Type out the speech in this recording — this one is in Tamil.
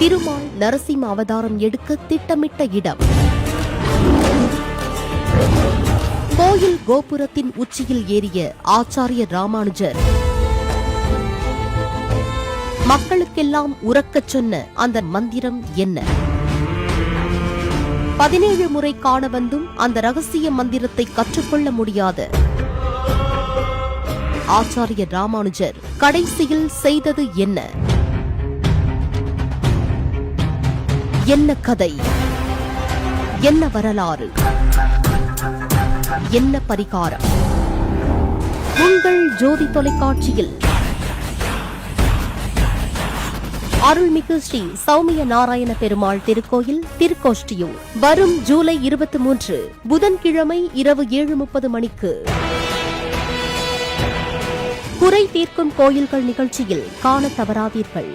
திருமால் நரசிம்ம அவதாரம் எடுக்க திட்டமிட்ட இடம். கோயில் கோபுரத்தின் உச்சியில் ஏறிய ஆச்சாரிய ராமானுஜர். மக்களுக்கெல்லாம் உறக்கச் சொன்ன அந்த மந்திரம் என்ன? பதினேழு முறை காண வந்தும் அந்த ரகசிய மந்திரத்தை கற்றுக்கொள்ள முடியாத. ஆச்சாரிய ராமானுஜர் கடைசியில் செய்தது என்ன? என்ன கதை? என்ன வரலாறு? என்ன பரிகாரம்? உங்கள் ஜோதி தொலைக்காட்சியில் அருள்மிகு ஸ்ரீ சௌமிய நாராயண பெருமாள் திருக்கோயில் திருக்கோஷ்டியூர் வரும் ஜூலை இருபத்தி மூன்று புதன்கிழமை இரவு ஏழு முப்பது மணிக்கு. குறை தீர்க்கும் கோயில்கள் நிகழ்ச்சியில் காண தவறாதீர்கள்.